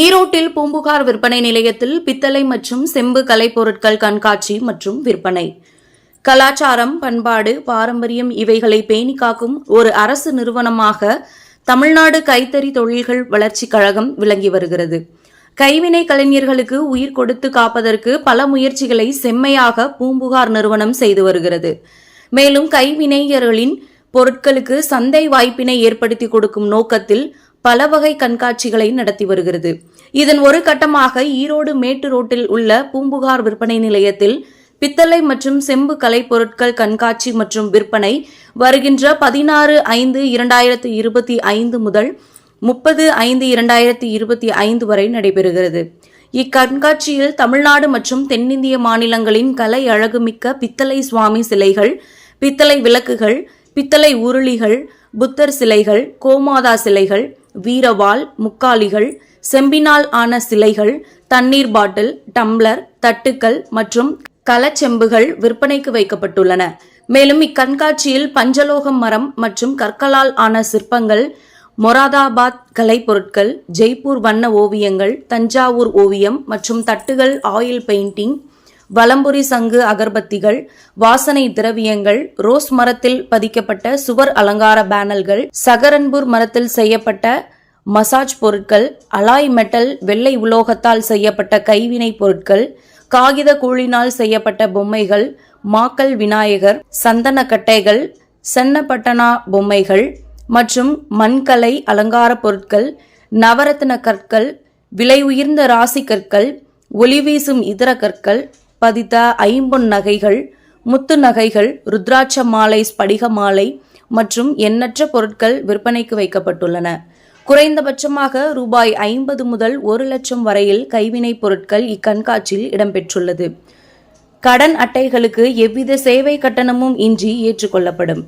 ஈரோட்டில் பூம்புகார் விற்பனை நிலையத்தில் பித்தளை மற்றும் செம்பு கலைப்பொருட்கள் கண்காட்சி மற்றும் விற்பனை. கலாச்சாரம் பண்பாடு பாரம்பரியம் இவைகளை பேணி காக்கும் ஒரு அரசு நிறுவனமாக தமிழ்நாடு கைத்தறி தொழில்கள் வளர்ச்சிக் கழகம் விளங்கி வருகிறது. கைவினை கலைஞர்களுக்கு உயிர் கொடுத்து காப்பதற்கு பல முயற்சிகளை செம்மையாக பூம்புகார் நிறுவனம் செய்து வருகிறது. மேலும் கைவினைஞர்களின் பொருட்களுக்கு சந்தை வாய்ப்பினை ஏற்படுத்தி கொடுக்கும் நோக்கத்தில் பல வகை கண்காட்சிகளை நடத்தி வருகிறது. இதன் ஒரு கட்டமாக ஈரோடு மேட்டு ரோட்டில் உள்ள பூம்புகார் விற்பனை நிலையத்தில் பித்தளை மற்றும் செம்பு கலைப் பொருட்கள் கண்காட்சி மற்றும் விற்பனை வருகின்ற பதினாறு ஐந்து இரண்டாயிரத்து இருபத்தி ஐந்து முதல் முப்பது ஐந்து இரண்டாயிரத்தி இருபத்தி ஐந்து வரை நடைபெறுகிறது. இக்கண்காட்சியில் தமிழ்நாடு மற்றும் தென்னிந்திய மாநிலங்களின் கலை அழகுமிக்க பித்தளை சுவாமி சிலைகள் பித்தளை விளக்குகள் பித்தளை உருளிகள் புத்தர் சிலைகள் கோமாதா சிலைகள் வீரவாள் முக்காலிகள் செம்பினால் ஆன சிலைகள் தண்ணீர் பாட்டில் டம்ளர் தட்டுக்கள் மற்றும் கலச்செம்புகள் விற்பனைக்கு வைக்கப்பட்டுள்ளன. மேலும் இக்கண்காட்சியில் பஞ்சலோகம் மரம் மற்றும் கற்களால் ஆன சிற்பங்கள் மொராதாபாத் கலைப்பொருட்கள் ஜெய்ப்பூர் வண்ண ஓவியங்கள் தஞ்சாவூர் ஓவியம் மற்றும் தட்டுகள் ஆயில் பெயிண்டிங் வலம்புரி சங்கு அகர்பத்திகள் வாசனை திரவியங்கள் ரோஸ் மரத்தில் பதிக்கப்பட்ட சுவர் அலங்கார பேனல்கள் சகரன்பூர் மரத்தில் செய்யப்பட்ட மசாஜ் பொருட்கள் அலாய் மெட்டல் வெள்ளை உலோகத்தால் செய்யப்பட்ட கைவினை பொருட்கள் காகித கூழினால் செய்யப்பட்ட பொம்மைகள் மாக்கல் விநாயகர் சந்தன கட்டைகள் சென்னப்பட்டனா பொம்மைகள் மற்றும் மண்கலை அலங்கார பொருட்கள் நவரத்ன கற்கள் விலை உயர்ந்த ராசி கற்கள் ஒளி வீசும் இதர கற்கள் பதித்த ஐம்பொன் நகைகள் முத்து நகைகள் ருத்ராட்ச மாலை ஸ்படிக மாலை மற்றும் எண்ணற்ற பொருட்கள் விற்பனைக்கு வைக்கப்பட்டுள்ளன. குறைந்தபட்சமாக ரூபாய் ஐம்பது முதல் ஒரு லட்சம் வரையில் கைவினைப் பொருட்கள் இக்கண்காட்சியில் இடம்பெற்றுள்ளது. கடன் அட்டைகளுக்கு எவ்வித சேவை கட்டணமும் இன்றி ஏற்றுக்கொள்ளப்படும்.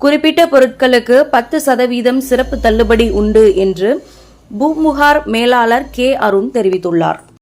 குறிப்பிட்ட பொருட்களுக்கு பத்து சதவீதம் சிறப்பு தள்ளுபடி உண்டு என்று பூமுகார் மேலாளர் கே அருண் தெரிவித்துள்ளார்.